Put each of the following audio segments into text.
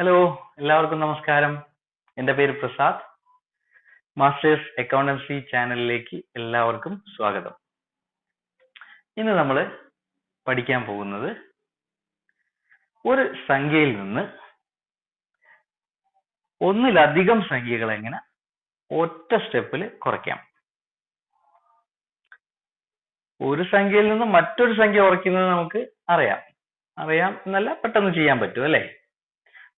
Hello എല്ലാവർക്കും നമസ്കാരം. എന്റെ പേര് പ്രസാദ്. മാസ്റ്റേഴ്സ് അക്കൗണ്ടൻസി ചാനലിലേക്ക് എല്ലാവർക്കും സ്വാഗതം. ഇന്ന് നമ്മൾ പഠിക്കാൻ പോകുന്നത് ഒരു സംഖ്യയിൽ നിന്ന് ഒന്നിലധികം സംഖ്യകൾ എങ്ങനെ ഒറ്റ സ്റ്റെപ്പിൽ കുറയ്ക്കാം. ഒരു സംഖ്യയിൽ നിന്ന് മറ്റൊരു സംഖ്യ കുറയ്ക്കുന്നത് നമുക്ക് അറിയാം. അറിയാം എന്നല്ല പെട്ടെന്ന് ചെയ്യാൻ പറ്റും അല്ലേ?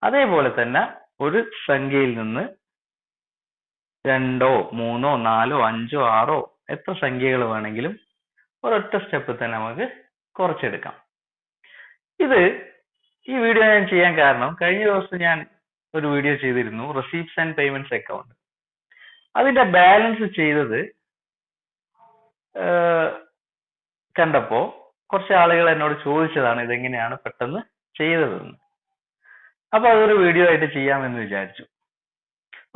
അതേപോലെ തന്നെ ഒരു സംഖ്യയിൽ നിന്ന് രണ്ടോ മൂന്നോ നാലോ അഞ്ചോ ആറോ എത്ര സംഖ്യകൾ വേണമെങ്കിലും ഒരൊറ്റ സ്റ്റെപ്പിൽ തന്നെ നമുക്ക് കുറച്ചെടുക്കാം. ഇത് ഈ വീഡിയോ ഞാൻ ചെയ്യാൻ കാരണം കഴിഞ്ഞ ദിവസം ഞാൻ ഒരു വീഡിയോ ചെയ്തിരുന്നു റെസീപ്റ്റ്സ് ആൻഡ് പേയ്മെന്റ്സ് അക്കൗണ്ട് അതിന്റെ ബാലൻസ് ചെയ്തത് കണ്ടപ്പോ കുറച്ച് ആളുകൾ എന്നോട് ചോദിച്ചതാണ് ഇതെങ്ങനെയാണ് പെട്ടെന്ന് ചെയ്തതെന്ന്. അപ്പൊ അതൊരു വീഡിയോ ആയിട്ട് ചെയ്യാമെന്ന് വിചാരിച്ചു.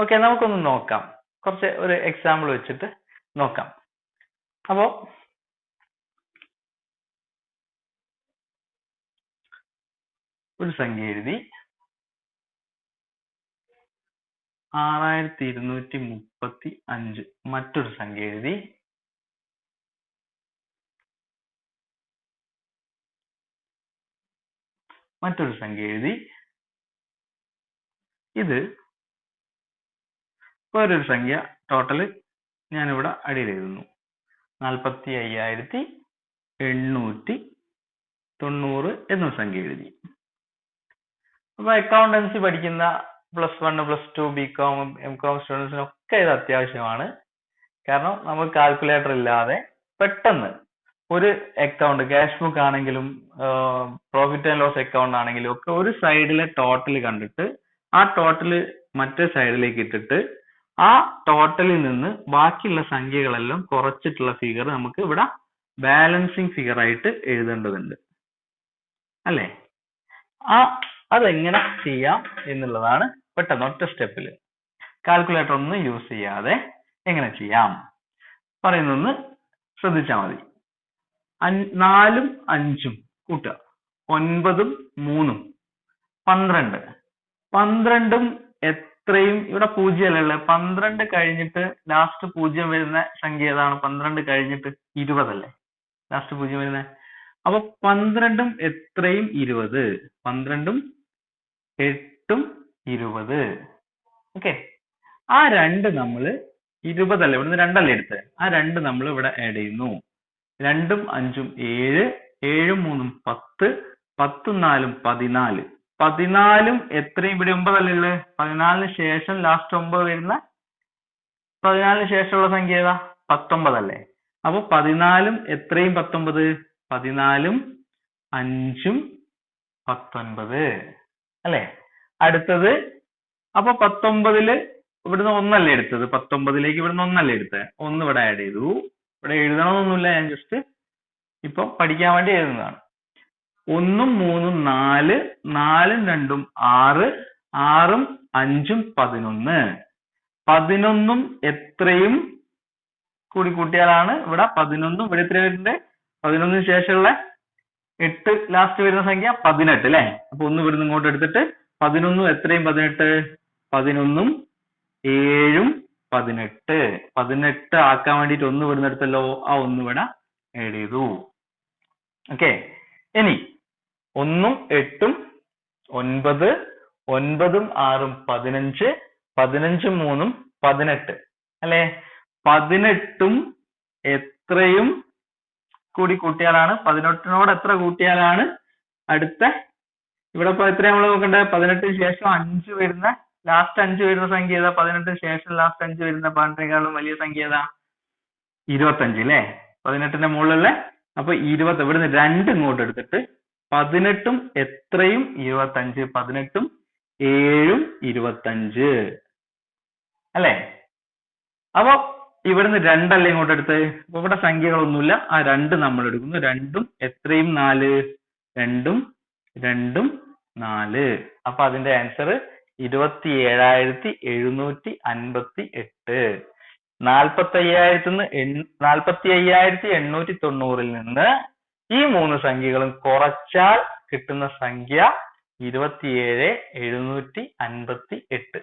ഓക്കെ നമുക്കൊന്ന് നോക്കാം. കുറച്ച് ഒരു എക്സാമ്പിൾ വെച്ചിട്ട് നോക്കാം. അപ്പോ ഒരു സംഖ്യ എഴുതി. ആറായിരത്തി ഇരുന്നൂറ്റി മുപ്പത്തി അഞ്ച് മറ്റൊരു സംഖ്യ എഴുതി. മറ്റൊരു സംഖ്യ എഴുതി. ഇത് വേറൊരു സംഖ്യ ടോട്ടൽ ഞാനിവിടെ അടിയിൽ എഴുതുന്നു നാൽപ്പത്തി അയ്യായിരത്തി എണ്ണൂറ്റി തൊണ്ണൂറ് എന്ന സംഖ്യ എഴുതി. അപ്പൊ അക്കൗണ്ടൻസി പഠിക്കുന്ന plus one plus two B com M com സ്റ്റുഡൻസിനൊക്കെ ഇത് അത്യാവശ്യമാണ്. കാരണം നമ്മൾ കാൽക്കുലേറ്റർ ഇല്ലാതെ പെട്ടെന്ന് ഒരു അക്കൗണ്ട് ക്യാഷ് ബുക്ക് ആണെങ്കിലും പ്രോഫിറ്റ് ആൻഡ് ലോസ് അക്കൗണ്ട് ആണെങ്കിലും ഒക്കെ ഒരു സൈഡിലെ ടോട്ടൽ കണ്ടിട്ട് ആ ടോട്ടൽ മറ്റേ സൈഡിലേക്ക് ഇട്ടിട്ട് ആ ടോട്ടലിൽ നിന്ന് ബാക്കിയുള്ള സംഖ്യകളെല്ലാം കുറച്ചിട്ടുള്ള ഫിഗർ നമുക്ക് ഇവിടെ ബാലൻസിങ് ഫിഗർ ആയിട്ട് എഴുതേണ്ടതുണ്ട്. അല്ലേ? ആ അതെങ്ങനെ ചെയ്യാം എന്നുള്ളതാണ് പെട്ടെന്ന് ഒറ്റ സ്റ്റെപ്പിൽ കാൽക്കുലേറ്റർ ഒന്നും യൂസ് ചെയ്യാതെ എങ്ങനെ ചെയ്യാം? പറയുന്നൊന്ന് ശ്രദ്ധിച്ചാൽ മതി. നാലും അഞ്ചും കൂട്ടുക. ഒൻപതും മൂന്നും. പന്ത്രണ്ട്. പന്ത്രണ്ടും എത്രയും ഇവിടെ പൂജ്യം അല്ലേ പന്ത്രണ്ട് കഴിഞ്ഞിട്ട് ലാസ്റ്റ് പൂജ്യം വരുന്ന സംഖ്യ ഏതാണ്? പന്ത്രണ്ട് കഴിഞ്ഞിട്ട് ഇരുപതല്ലേ? ലാസ്റ്റ് പൂജ്യം വരുന്ന. അപ്പൊ പന്ത്രണ്ടും എത്രയും ഇരുപത്. പന്ത്രണ്ടും എട്ടും ഇരുപത്. ഓക്കെ ആ രണ്ട് നമ്മൾ ഇരുപതല്ലേ? ഇവിടുന്ന് രണ്ടല്ലേ എടുത്തത് ആ രണ്ട് നമ്മൾ ഇവിടെ ആഡ് ചെയ്യുന്നു. രണ്ടും അഞ്ചും ഏഴ്. ഏഴും മൂന്നും പത്ത്. പത്തും നാലും പതിനാല്. പതിനാലും എത്രയും ഇവിടെ ഒമ്പതല്ലേ ഉള്ളത് പതിനാലിന് ശേഷം ലാസ്റ്റ് ഒമ്പത് വരുന്ന പതിനാലിന് ശേഷമുള്ള സംഖ്യ ഏതാ? പത്തൊമ്പതല്ലേ? അപ്പൊ പതിനാലും എത്രയും പത്തൊമ്പത്? പതിനാലും അഞ്ചും പത്തൊൻപത്. അല്ലെ? അടുത്തത് അപ്പൊ പത്തൊമ്പതിൽ ഇവിടുന്ന് ഒന്നല്ലേ എടുത്തത്? പത്തൊമ്പതിലേക്ക് ഇവിടുന്ന് ഒന്നല്ലേ എടുത്തത് ഒന്ന് ഇവിടെ ആഡ് ചെയ്തു. ഇവിടെ എഴുതണമെന്നൊന്നുമില്ല ഞാൻ ജസ്റ്റ് ഇപ്പൊ പഠിക്കാൻ വേണ്ടി എഴുതുന്നതാണ്. ഒന്നും മൂന്നും നാല് നാലും രണ്ടും ആറ് ആറും അഞ്ചും പതിനൊന്ന്. പതിനൊന്നും എത്രയും കൂടി കൂട്ടിയാലാണ് ഇവിടെ പതിനൊന്നും ഇവിടെ എത്ര വരുന്നത് പതിനൊന്നിന് ശേഷമുള്ള എട്ട് ലാസ്റ്റ് വരുന്ന സംഖ്യ പതിനെട്ട് അല്ലെ? അപ്പൊ ഒന്ന് ഇവിടുന്ന് ഇങ്ങോട്ട് എടുത്തിട്ട് പതിനൊന്നും എത്രയും പതിനെട്ട്? പതിനൊന്നും ഏഴും പതിനെട്ട്. പതിനെട്ട് ആക്കാൻ വേണ്ടിട്ട് ഒന്ന് ഇവിടുന്ന് എടുത്തല്ലോ. ആ ഒന്ന് ഇവിടെ ആഡ് ചെയ്തു. ഓക്കെ ഇനി ഒന്നും എട്ടും ഒൻപത് ഒൻപതും ആറും പതിനഞ്ച് പതിനഞ്ചും മൂന്നും പതിനെട്ട്. അല്ലെ? പതിനെട്ടും എത്രയും കൂടി കൂട്ടിയാലാണ്. പതിനെട്ടിനോട് എത്ര കൂട്ടിയാലാണ് അടുത്ത? ഇവിടെ ഇപ്പൊ എത്ര നമ്മൾ നോക്കണ്ടത് പതിനെട്ടിന് ശേഷം അഞ്ച് വരുന്ന ലാസ്റ്റ് അഞ്ച് വരുന്ന സംഖ്യ ഏതാ? പതിനെട്ടിന് ശേഷം ലാസ്റ്റ് അഞ്ച് വരുന്ന പതിനെട്ടിനേക്കാളും വലിയ സംഖ്യ ഏതാ? ഇരുപത്തഞ്ച് അല്ലേ? പതിനെട്ടിന്റെ മുകളിലുള്ള അപ്പൊ ഇരുപത്തി ഇവിടുന്ന് രണ്ട് ഇങ്ങോട്ട് എടുത്തിട്ട് പതിനെട്ടും എത്രയും ഇരുപത്തഞ്ച് പതിനെട്ടും ഏഴും ഇരുപത്തഞ്ച്. അല്ലെ? അപ്പൊ ഇവിടുന്ന് രണ്ടല്ലേ ഇങ്ങോട്ട് എടുത്ത്? അപ്പൊ ഇവിടെ സംഖ്യകളൊന്നുമില്ല. ആ രണ്ട് നമ്മൾ എടുക്കുന്നു. രണ്ടും എത്രയും നാല്? രണ്ടും രണ്ടും നാല്. അപ്പൊ അതിന്റെ ആൻസർ ഇരുപത്തി ഏഴായിരത്തി എഴുന്നൂറ്റി അൻപത്തി എട്ട് നാൽപ്പത്തി അയ്യായിരത്തി നാൽപ്പത്തി അയ്യായിരത്തി എണ്ണൂറ്റി തൊണ്ണൂറിൽ നിന്ന് ഈ മൂന്ന് സംഖ്യകളും കുറച്ചാൽ കിട്ടുന്ന സംഖ്യ ഇരുപത്തിയേഴ് എഴുന്നൂറ്റി അൻപത്തി എട്ട്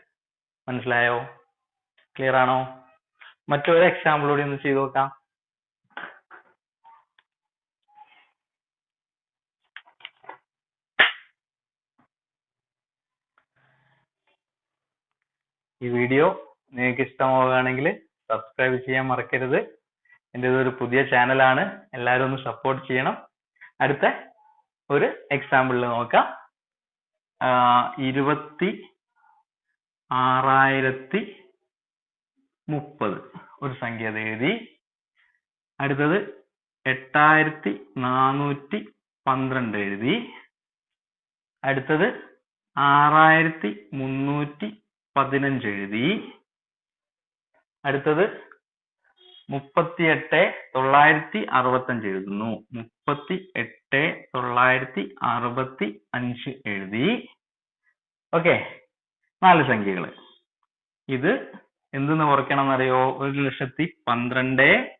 മനസ്സിലായോ? ക്ലിയർ ആണോ? മറ്റൊരു എക്സാമ്പിൾ കൂടി ഒന്ന് ചെയ്തു നോക്കാം. ഈ വീഡിയോ നിങ്ങൾക്ക് ഇഷ്ടമാവുകയാണെങ്കിൽ സബ്സ്ക്രൈബ് ചെയ്യാൻ മറക്കരുത്. എന്റെ ഇതൊരു പുതിയ ചാനലാണ്. എല്ലാവരും ഒന്ന് സപ്പോർട്ട് ചെയ്യണം. അടുത്ത ഒരു എക്സാമ്പിളിൽ നോക്കാം. ഇരുപത്തി ആറായിരത്തി മുപ്പത്. ഒരു സംഖ്യ എഴുതി. അടുത്തത് എട്ടായിരത്തി നാനൂറ്റി പന്ത്രണ്ട് എഴുതി. അടുത്തത് ആറായിരത്തി മുന്നൂറ്റി പതിനഞ്ച് എഴുതി. അടുത്തത് മുപ്പത്തി എട്ട് തൊള്ളായിരത്തി അറുപത്തഞ്ച് എഴുതുന്നു. മുപ്പത്തി എട്ട് തൊള്ളായിരത്തി അറുപത്തി അഞ്ച് എഴുതി. ഓക്കെ നാല് സംഖ്യകൾ ഇത് എന്തെന്ന് കുറയ്ക്കണം എന്നറിയോ ഒരു ലക്ഷത്തി പന്ത്രണ്ട്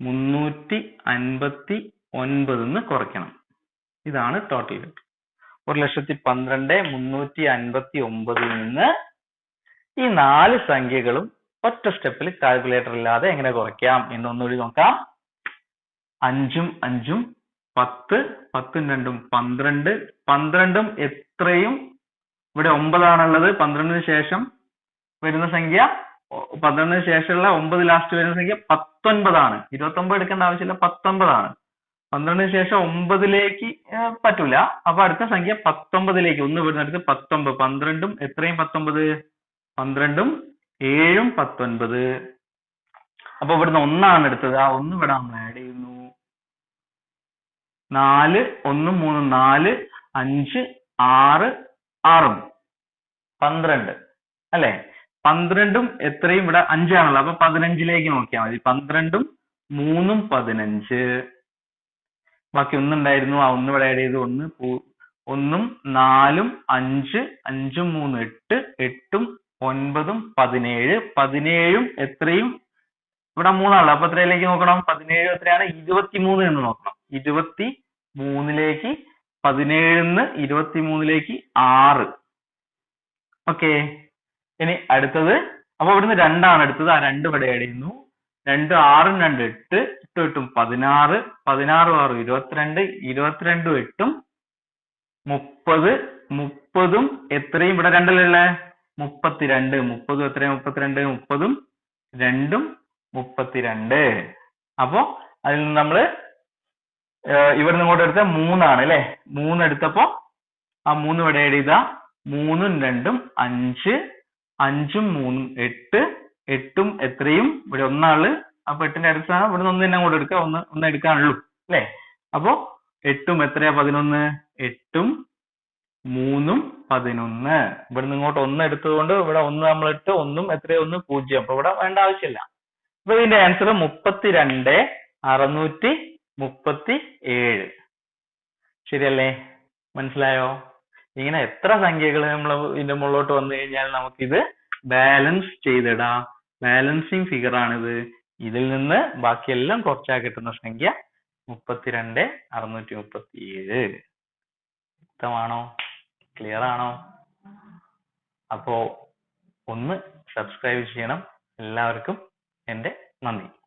മുന്നൂറ്റി അൻപത്തി ഒൻപത് എന്ന് കുറയ്ക്കണം. ഇതാണ് ടോട്ടൽ ഒരു ലക്ഷത്തി പന്ത്രണ്ട് മുന്നൂറ്റി അൻപത്തി ഒമ്പതിൽ നിന്ന് ഈ നാല് സംഖ്യകളും ഒറ്റ സ്റ്റെപ്പിൽ കാൽക്കുലേറ്റർ ഇല്ലാതെ എങ്ങനെ കുറയ്ക്കാം എന്നൊന്നുകൂടി നോക്കാം. അഞ്ചും അഞ്ചും പത്ത് പത്തും രണ്ടും പന്ത്രണ്ട്. പന്ത്രണ്ടും എത്രയും ഇവിടെ ഒമ്പതാണുള്ളത്. പന്ത്രണ്ടിന് ശേഷം വരുന്ന സംഖ്യ പന്ത്രണ്ടിന് ശേഷമുള്ള ഒമ്പത് ലാസ്റ്റ് വരുന്ന സംഖ്യ പത്തൊൻപതാണ്. ഇരുപത്തി ഒമ്പത് എടുക്കേണ്ട ആവശ്യമില്ല പത്തൊമ്പതാണ് പന്ത്രണ്ടിന് ശേഷം ഒമ്പതിലേക്ക് പറ്റൂല. അപ്പൊ അടുത്ത സംഖ്യ പത്തൊമ്പതിലേക്ക്. ഒന്ന് ഇവിടുന്ന് അടുത്ത് പത്തൊമ്പത്. പന്ത്രണ്ടും എത്രയും പത്തൊമ്പത്? പന്ത്രണ്ടും. ഏഴും പത്തൊൻപത്. അപ്പൊ ഇവിടുന്ന് ഒന്നാണ് എടുത്തത്. ആ ഒന്ന് ഇവിടെ നമ്മൾ ആഡ് ചെയ്യുന്നു. നാല് ഒന്നും മൂന്നും നാല് അഞ്ച് ആറ് ആറും. പന്ത്രണ്ട്. അല്ലെ? പന്ത്രണ്ടും എത്രയും ഇവിടെ അഞ്ചാണല്ലോ അപ്പൊ പതിനഞ്ചിലേക്ക് നോക്കിയാൽ മതി. പന്ത്രണ്ടും മൂന്നും പതിനഞ്ച്. ബാക്കി ഒന്നുണ്ടായിരുന്നു ആ ഒന്ന് ഇവിടെ ആഡ് ചെയ്തു. ഒന്ന് ഒന്നും നാലും അഞ്ച് അഞ്ചും മൂന്ന് എട്ട് എട്ടും ഒൻപതും പതിനേഴ്. പതിനേഴും എത്രയും? ഇവിടെ മൂന്നാണല്ലോ അപ്പൊ എത്രയിലേക്ക് നോക്കണം? പതിനേഴ് എത്രയാണ്? ഇരുപത്തിമൂന്ന് എന്ന് നോക്കണം. ഇരുപത്തി മൂന്നിലേക്ക് പതിനേഴിന്ന് ഇരുപത്തി മൂന്നിലേക്ക് ആറ്. ഓക്കെ. ഇനി അടുത്തത്. അപ്പൊ ഇവിടുന്ന് രണ്ടാണ് അടുത്തത് ആ രണ്ട് ഇവിടെ ആഡ് രണ്ട് ആറും രണ്ട് എട്ട്. എട്ട് എട്ടും പതിനാറ്. പതിനാറും ആറും ഇരുപത്തിരണ്ട്. ഇരുപത്തിരണ്ടും എട്ടും മുപ്പത്. മുപ്പതും എത്രയും? ഇവിടെ രണ്ടല്ലേ മുപ്പത്തിരണ്ട് മുപ്പതും എത്ര മുപ്പത്തിരണ്ട് മുപ്പതും രണ്ടും മുപ്പത്തിരണ്ട്. അപ്പോ അതിൽ നിന്ന് നമ്മൾ ഇവിടെ ഇവിടുന്ന് ഇങ്ങോട്ട് എടുത്ത മൂന്നാണ് അല്ലെ? മൂന്ന് എടുത്തപ്പോ ആ മൂന്ന് ഇവിടെ ചെയ്ത മൂന്നും രണ്ടും അഞ്ച് അഞ്ചും മൂന്നും എട്ട് എട്ടും എത്രയും? ഇവിടെ ഒന്നാൾ. അപ്പൊ എട്ടിന്റെ അടുത്ത ഇവിടെ ഇവിടുന്ന് ഒന്ന് തന്നെ അങ്ങോട്ട് എടുക്കുക ഒന്ന് ഒന്ന് എടുക്കാനുള്ളൂ അല്ലെ? അപ്പോ എട്ടും എത്രയാ? പതിനൊന്ന് എട്ടും മൂന്നും പതിനൊന്ന്. ഇവിടുന്ന് ഇങ്ങോട്ട് ഒന്ന് എടുത്തതുകൊണ്ട് ഇവിടെ ഒന്ന് നമ്മൾ ഇട്ട് ഒന്നും എത്രയോ? ഒന്ന് പൂജ്യം. അപ്പൊ ഇവിടെ വേണ്ട ആവശ്യമില്ല. അപ്പൊ ഇതിന്റെ ആൻസർ മുപ്പത്തിരണ്ട് അറുന്നൂറ്റി മുപ്പത്തി ഏഴ് ശരിയല്ലേ? മനസ്സിലായോ? ഇങ്ങനെ എത്ര സംഖ്യകൾ നമ്മൾ ഇതിന്റെ മുകളിലോട്ട് വന്നു കഴിഞ്ഞാൽ നമുക്കിത് ബാലൻസ് ചെയ്തിടാം. ബാലൻസിങ് ഫിഗർ ആണിത്. ഇതിൽ നിന്ന് ബാക്കിയെല്ലാം കുറച്ചാൽ കിട്ടുന്ന സംഖ്യ മുപ്പത്തിരണ്ട് അറുന്നൂറ്റി മുപ്പത്തി ഏഴ് വ്യക്തമാണോ? ക്ലിയർ ആണോ? അപ്പോ ഒന്ന് സബ്സ്ക്രൈബ് ചെയ്യണം. എല്ലാവർക്കും എന്റെ നന്ദി.